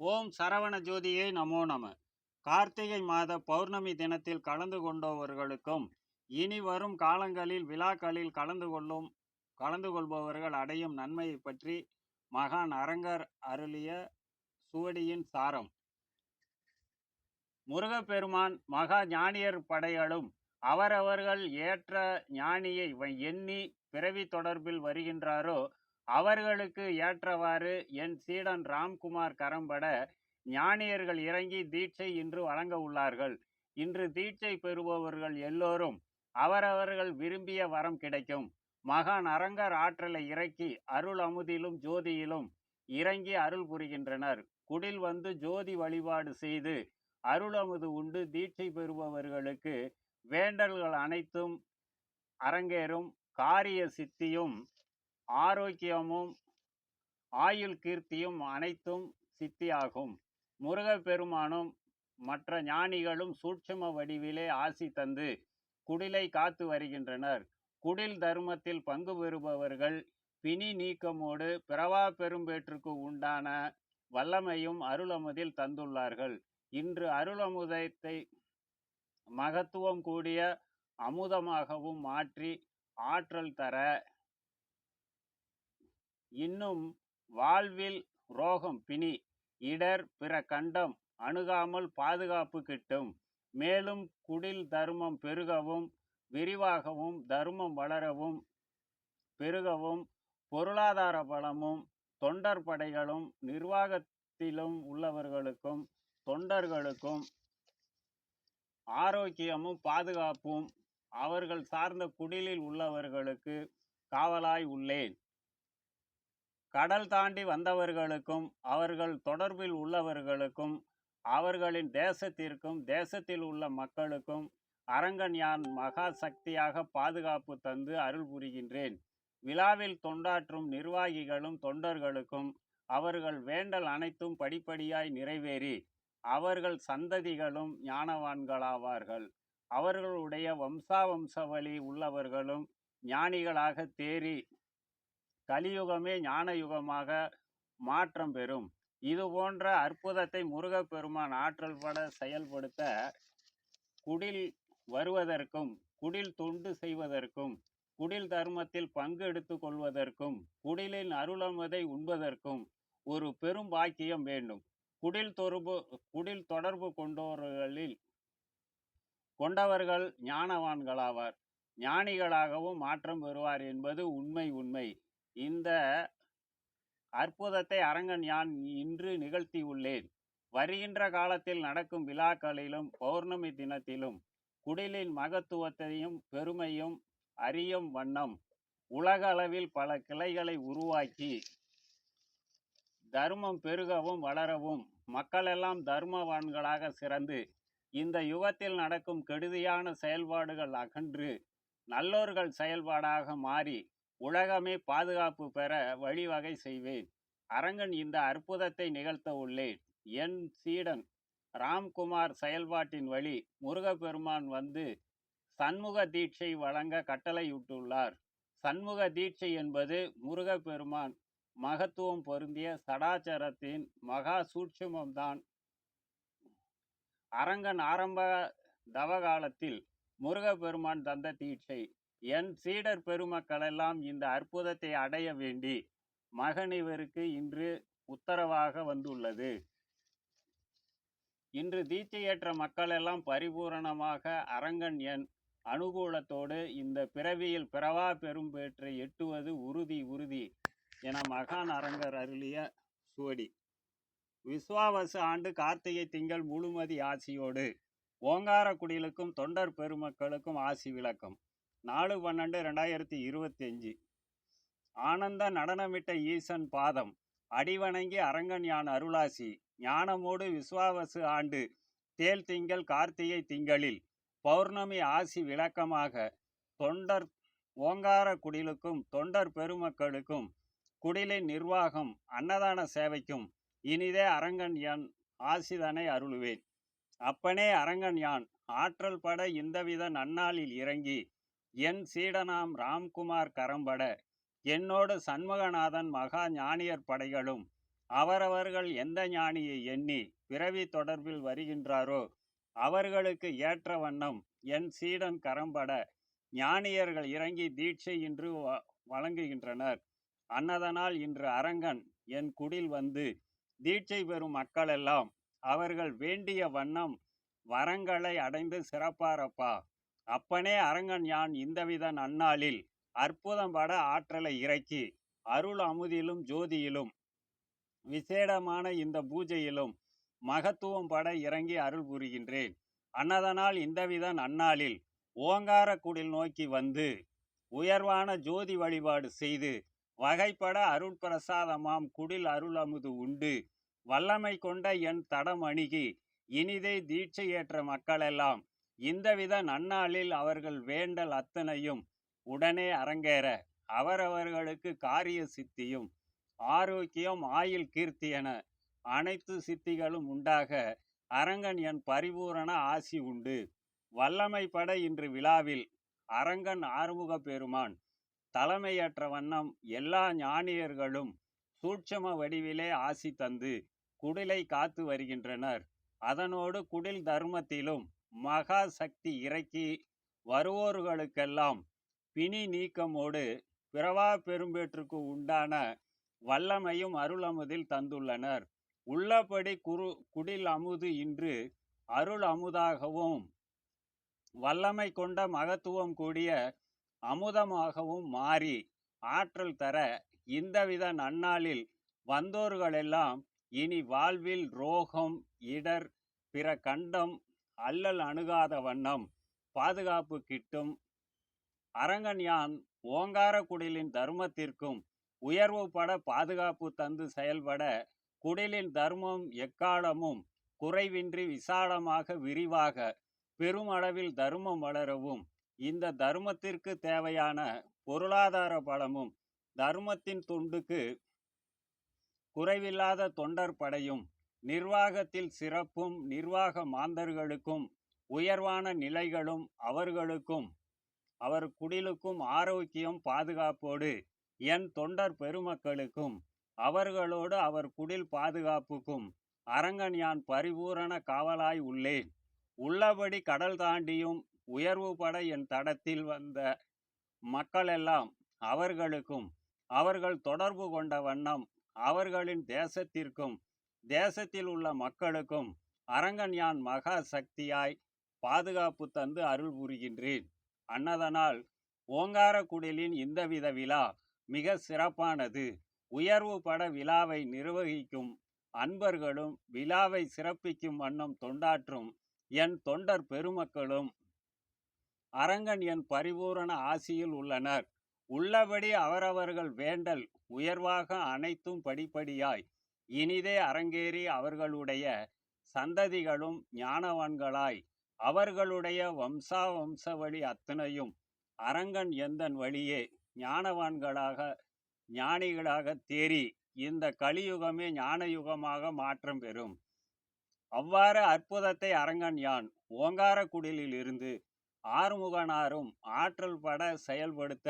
ஓம் சரவண ஜோதியை நமோ நம. கார்த்திகை மாத பௌர்ணமி தினத்தில் கலந்து கொண்டவர்களுக்கும் இனி வரும் காலங்களில் விழாக்களில் கலந்து கொள்ளும் கலந்து கொள்பவர்கள் அடையும் நன்மையை பற்றி மகான் அரங்கர் அருளிய சுவடியின் சாரம். முருகப்பெருமான் மகா ஞானியர் படைகளும் அவரவர்கள் ஏற்ற ஞானியை எண்ணி பிறவி தொடர்பில் வருகின்றாரோ அவர்களுக்கு ஏற்றவாறு என் சீடன் ராம்குமார் கரம்பட ஞானியர்கள் இறங்கி தீட்சை இன்று வழங்க உள்ளார்கள். இன்று தீட்சை பெறுபவர்கள் எல்லோரும் அவரவர்கள் விரும்பிய வரம் கிடைக்கும். மகான் அரங்கர் ஆற்றலை இறக்கி அருள் அமுதிலும் ஜோதியிலும் இறங்கி அருள் புரிகின்றனர். குடில் வந்து ஜோதி வழிபாடு செய்து அருள் அமுது உண்டு தீட்சை பெறுபவர்களுக்கு வேண்டல்கள் அனைத்தும் அரங்கேறும். காரிய சித்தியும் ஆரோக்கியமும் ஆயுள் கீர்த்தியும் அனைத்தும் சித்தியாகும். முருகப்பெருமானும் மற்ற ஞானிகளும் சூட்சும வடிவிலே ஆசி தந்து குடிலை காத்து வருகின்றனர். குடில் தர்மத்தில் பங்கு பெறுபவர்கள் பிணி நீக்கமோடு பிறவா பெரும்பேற்றுக்கு உண்டான வல்லமையும் அருளமுதில் தந்துள்ளார்கள். இன்று அருளமுதத்தை மகத்துவம் கூடிய அமுதமாகவும் மாற்றி ஆற்றல் தர இன்னும் வாழ்வில் ரோகம் பிணி இடர் பிற கண்டம் அணுகாமல் பாதுகாப்பு கிட்டும். மேலும் குடில் தர்மம் பெருகவும் விரிவாகவும் தர்மம் வளரவும் பெருகவும் பொருளாதார பலமும் தொண்டர் படைகளும் நிர்வாகத்திலும் உள்ளவர்களுக்கும் தொண்டர்களுக்கும் ஆரோக்கியமும் பாதுகாப்பும் அவர்கள் சார்ந்த குடிலில் உள்ளவர்களுக்கு காவலாய் உள்ளேன். கடல் தாண்டி வந்தவர்களுக்கும் அவர்கள் தொடர்பில் உள்ளவர்களுக்கும் அவர்களின் தேசத்திற்கும் தேசத்தில் உள்ள மக்களுக்கும் அரங்கன் யான் மகா சக்தியாக பாதுகாப்பு தந்து அருள் புரிகின்றேன். விழாவில் தொண்டாற்றும் நிர்வாகிகளும் தொண்டர்களுக்கும் அவர்கள் வேண்டல் அனைத்தும் படிப்படியாய் நிறைவேறி அவர்கள் சந்ததிகளும் ஞானவான்களாவார்கள். அவர்களுடைய வம்சாவம்சவழி உள்ளவர்களும் ஞானிகளாக தேறி கலியுகமே ஞான யுகமாக மாற்றம் பெறும். இது போன்ற அற்புதத்தை முருகப்பெருமான் ஆற்றல் பட செயல்படுத்த குடில் வருவதற்கும் குடில் தொண்டு செய்வதற்கும் குடில் தர்மத்தில் பங்கு எடுத்து கொள்வதற்கும் குடிலின் அருளமதை உண்பதற்கும் ஒரு பெரும் பாக்கியம் வேண்டும். குடில் தொடர்பு குடில் தொடர்பு கொண்டவர்களில் கொண்டவர்கள் ஞானவான்களாவார். ஞானிகளாகவும் மாற்றம் பெறுவார் என்பது உண்மை உண்மை. இந்த அற்புதத்தை அரங்கன் யான் இன்று நிகழ்த்தியுள்ளேன் வருகின்ற காலத்தில் நடக்கும் விழாக்களிலும் பௌர்ணமி தினத்திலும் குடிலின் மகத்துவத்தையும் பெருமையும் அறியும் வண்ணம் உலக அளவில் பல கிளைகளை உருவாக்கி தர்மம் பெருகவும் வளரவும் மக்களெல்லாம் தர்மவான்களாக சிறந்து இந்த யுகத்தில் நடக்கும் கெடுதியான செயல்பாடுகள் அகன்று நல்லோர்கள் செயல்பாடாக மாறி உலகமே பாதுகாப்பு பெற வழிவகை செய்வேன். அரங்கன் இந்த அற்புதத்தை நிகழ்த்த உள்ளேன். என் சீடன் ராம்குமார் செயல்பாட்டின் வழி முருகப்பெருமான் வந்து சண்முக தீட்சை வழங்க கட்டளையிட்டுள்ளார். சண்முக தீட்சை என்பது முருகப்பெருமான் மகத்துவம் பொருந்திய சடாச்சரத்தின் மகா சூட்சுமம்தான். அரங்கன் ஆரம்ப தவகாலத்தில் முருகப்பெருமான் தந்த தீட்சை. என் சீடர் பெருமக்களெல்லாம் இந்த அற்புதத்தை அடைய வேண்டி மகனிவருக்கு இன்று உத்தரவாக வந்துள்ளது. இன்று தீட்சையற்ற மக்களெல்லாம் பரிபூரணமாக அரங்கன் என் அனுகூலத்தோடு இந்த பிறவியில் பிறவா பெரும்பேற்றை எட்டுவது உறுதி உறுதி என மகான் அரங்கர் அருளிய சுவடி. விஸ்வாவசு ஆண்டு கார்த்திகை திங்கள் முழுமதி ஆசியோடு ஓங்காரக்குடிலுக்கும் தொண்டர் பெருமக்களுக்கும் ஆசி விளக்கம். நாலு பன்னெண்டு ரெண்டாயிரத்தி இருபத்தி அஞ்சு ஆனந்த நடனமிட்ட ஈசன் பாதம் அடிவணங்கி அரங்கன் யான் அருளாசி ஞானமோடு விஸ்வாவசு ஆண்டு தேல் திங்கள் கார்த்திகை திங்களில் பௌர்ணமி ஆசி விளக்கமாக தொண்டர் ஓங்கார குடிலுக்கும் தொண்டர் பெருமக்களுக்கும் குடிலின் நிர்வாகம் அன்னதான சேவைக்கும் இனிதே அரங்கன் யான் ஆசிதனை அருளுவேன். அப்பனே அரங்கன் யான் ஆற்றல் பட இந்தவித நன்னாளில் இறங்கி என் சீடனாம் ராம்குமார் கரம்பட என்னோடு சண்முகநாதன் மகா ஞானியர் படைகளும் அவரவர்கள் எந்த ஞானியை எண்ணி பிறவி தொடர்பில் வருகின்றாரோ அவர்களுக்கு ஏற்ற வண்ணம் என் சீடன் கரம்பட ஞானியர்கள் இறங்கி தீட்சை இன்று வ- வழங்குகின்றனர். அன்னதனால் இன்று அரங்கன் என் குடில் வந்து தீட்சை பெறும் மக்களெல்லாம் அவர்கள் வேண்டிய வண்ணம் வரங்களை அடைந்து சிறப்பாரப்பா. அப்பனே அரங்கன் யான் இந்தவித நன்னாளில் அற்புதம் பட ஆற்றலை இறக்கி அருள் அமுதிலும் ஜோதியிலும் விசேடமான இந்த பூஜையிலும் மகத்துவம் பட இறங்கி அருள் புரிகின்றேன். அன்னதனால் இந்தவித நன்னாளில் ஓங்கார குடில் நோக்கி வந்து உயர்வான ஜோதி வழிபாடு செய்து வகைப்பட அருள் பிரசாதமாம் குடில் அருள் அமுது உண்டு. வல்லமை கொண்ட என் தடம் அணுகி இனிதே தீட்சை ஏற்ற மக்களெல்லாம் இந்தவித நன்னாளில் அவர்கள் வேண்டல் அத்தனையும் உடனே அரங்கேற அவரவர்களுக்கு காரிய சித்தியும் ஆரோக்கியம் ஆயுள் கீர்த்தி என அனைத்து சித்திகளும் உண்டாக அரங்கன் என் பரிபூரண ஆசி உண்டு. வல்லமை பட இன்று விழாவில் அரங்கன் ஆறுமுக பெருமான் தலைமையற்ற வண்ணம் எல்லா ஞானியர்களும் சூட்சம வடிவிலே ஆசி தந்து குடிலை காத்து வருகின்றனர். அதனோடு குடில் தர்மத்திலும் மகா சக்தி இறக்கி வருவோர்களுக்கெல்லாம் பிணி நீக்கமோடு பிறவா பெரும்பேற்றுக்கு உண்டான வல்லமையும் அருளமுதில் தந்துள்ளனர். உள்ளபடி குரு குடில் அமுது இன்று அருள் அமுதாகவும் வல்லமை கொண்ட மகத்துவம் கூடிய அமுதமாகவும் மாறி ஆற்றல் தர இந்தவித நன்னாளில் வந்தோர்களெல்லாம் இனி வாழ்வில் ரோகம் இடர் பிற கண்டம் அல்லல் அணுகாத வண்ணம் பாதுகாப்பு கிட்டும் அரங்கன் யான் ஓங்கார குடிலின் தர்மத்திற்கும் உயர்வு பட பாதுகாப்பு தந்து செயல்பட குடிலின் தர்மம் எக்காலமும் குறைவின்றி விசாலமாக விரிவாக பெருமளவில் தர்மம் வளரவும் இந்த தர்மத்திற்கு தேவையான பொருளாதார பலமும் தர்மத்தின் தொண்டுக்கு குறைவில்லாத தொண்டர் படையும் நிர்வாகத்தில் சிறப்பும் நிர்வாக மாந்தர்களுக்கும் உயர்வான நிலைகளும் அவர்களுக்கும் அவர் குடிலுக்கும் ஆரோக்கியம் பாதுகாப்போடு என் தொண்டர் பெருமக்களுக்கும் அவர்களோடு அவர் குடில் பாதுகாப்புக்கும் அரங்கன் யான் பரிபூரண காவலாய் உள்ளேன் உள்ளபடி கடல் தாண்டியும் உயர்வு பட என் தடத்தில் வந்த மக்களெல்லாம் அவர்களுக்கும் அவர்கள் தொடர்பு கொண்ட வண்ணம் அவர்களின் தேசத்திற்கும் தேசத்தில் உள்ள மக்களுக்கும் அரங்கன் யான் மகா சக்தியாய் பாதுகாப்பு தந்து அருள் புரிகின்றேன். அன்னதனால் ஓங்கார குடிலின் இந்தவித விழா மிக சிறப்பானது. உயர்வு பட விழாவை நிர்வகிக்கும் அன்பர்களும் விழாவை சிறப்பிக்கும் வண்ணம் தொண்டாற்றும் என் தொண்டர் பெருமக்களும் அரங்கன் என் பரிபூரண ஆசியில் உள்ளனர். உள்ளபடி அவரவர்கள் வேண்டல் உயர்வாக அனைத்தும் படிப்படியாய் இனிதே அரங்கேறி அவர்களுடைய சந்ததிகளும் ஞானவான்களாய் அவர்களுடைய வம்சா வழி அத்தனையும் அரங்கன் எந்தன் வழியே ஞானவான்களாக ஞானிகளாக தேறி இந்த கலியுகமே ஞானயுகமாக மாற்றம் பெறும். அவ்வாறு அற்புதத்தை அரங்கன் யான் ஓங்கார குடிலில் இருந்து ஆறுமுகனாரும் ஆற்றல் பட செயல்படுத்த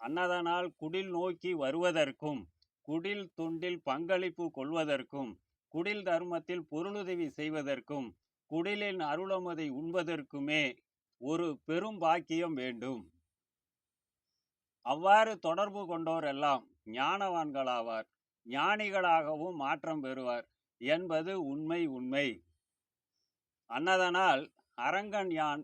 அன்னதனால் குடில் நோக்கி வருவதற்கும் குடில் துண்டில் பங்களிப்பு கொள்வதற்கும் குடில் தர்மத்தில் பொருளுதவி செய்வதற்கும் குடிலின் அருளமதை உண்பதற்குமே ஒரு பெரும் பாக்கியம் வேண்டும். அவ்வாறு தொடர்பு கொண்டோரெல்லாம் ஞானவான்களாவார். ஞானிகளாகவும் மாற்றம் பெறுவார் என்பது உண்மை உண்மை. அன்னதனால் அரங்கன் யான்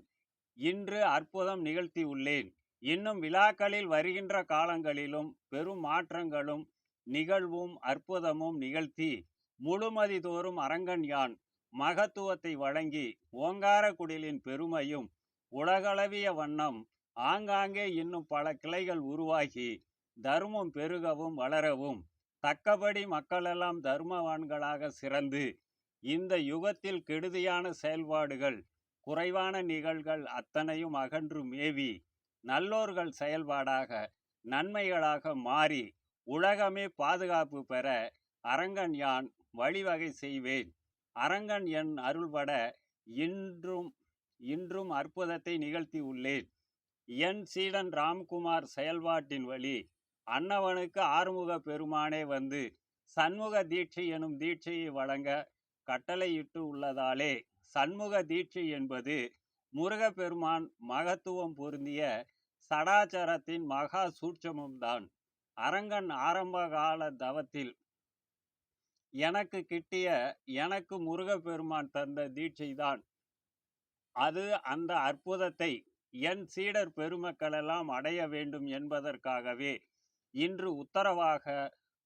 இன்று அற்புதம் நிகழ்த்தி உள்ளேன் இன்னும் விழாக்களில் வருகின்ற காலங்களிலும் பெரும் மாற்றங்களும் நிகழ்வும் அற்புதமும் நிகழ்த்தி முழுமதி தோறும் அரங்கன் யான் மகத்துவத்தை வழங்கி ஓங்கார குடிலின் பெருமையும் உலகளவிய வண்ணம் ஆங்காங்கே இன்னும் பல கிளைகள் உருவாகி தர்மம் பெருகவும் வளரவும் தக்கபடி மக்களெல்லாம் தர்மவான்களாக சிறந்து இந்த யுகத்தில் கெடுதியான செயல்பாடுகள் குறைவான நிகழ்கள் அத்தனையும் அகன்று மேவி நல்லோர்கள் செயல்பாடாக நன்மைகளாக மாறி உலகமே பாதுகாப்பு பெற அரங்கன் யான் வழிவகை செய்வேன். அரங்கன் என் அருள்பட இன்றும் இன்றும் அற்புதத்தை நிகழ்த்தி உள்ளேன். என் சீடன் ராம்குமார் செயல்பாட்டின் வழி அன்னவனுக்கு ஆறுமுக பெருமானே வந்து சண்முக தீட்சை எனும் தீட்சையை வழங்க கட்டளையிட்டு உள்ளதாலே சண்முக தீட்சை என்பது முருகப்பெருமான் மகத்துவம் பொருந்திய சடாச்சரத்தின் மகா சூட்சமும்தான் அரங்கன் ஆரம்ப கால தவத்தில் எனக்கு கிட்டிய எனக்கு முருகப்பெருமான் தந்த தீட்சை தான் அது அந்த அற்புதத்தை என் சீடர் பெருமக்களெல்லாம் அடைய வேண்டும் என்பதற்காகவே இன்று உத்தரவாக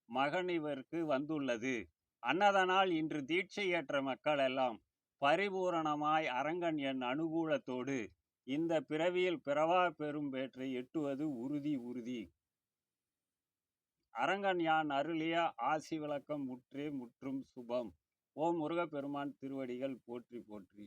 மகனிவருக்கு வந்துள்ளது. அன்னதனால் இன்று தீட்சையற்ற மக்கள் எல்லாம் பரிபூரணமாய் அரங்கன் என் அனுகூலத்தோடு இந்த பிறவியில் பிறவா பெரும் பேற்றை எட்டுவது உறுதி உறுதி. அரங்கன் யான் அருளிய ஆசி விளக்கம் முற்றே முற்றும் சுபம். ஓ முருகப்பெருமான் திருவடிகள் போற்றி போற்றி.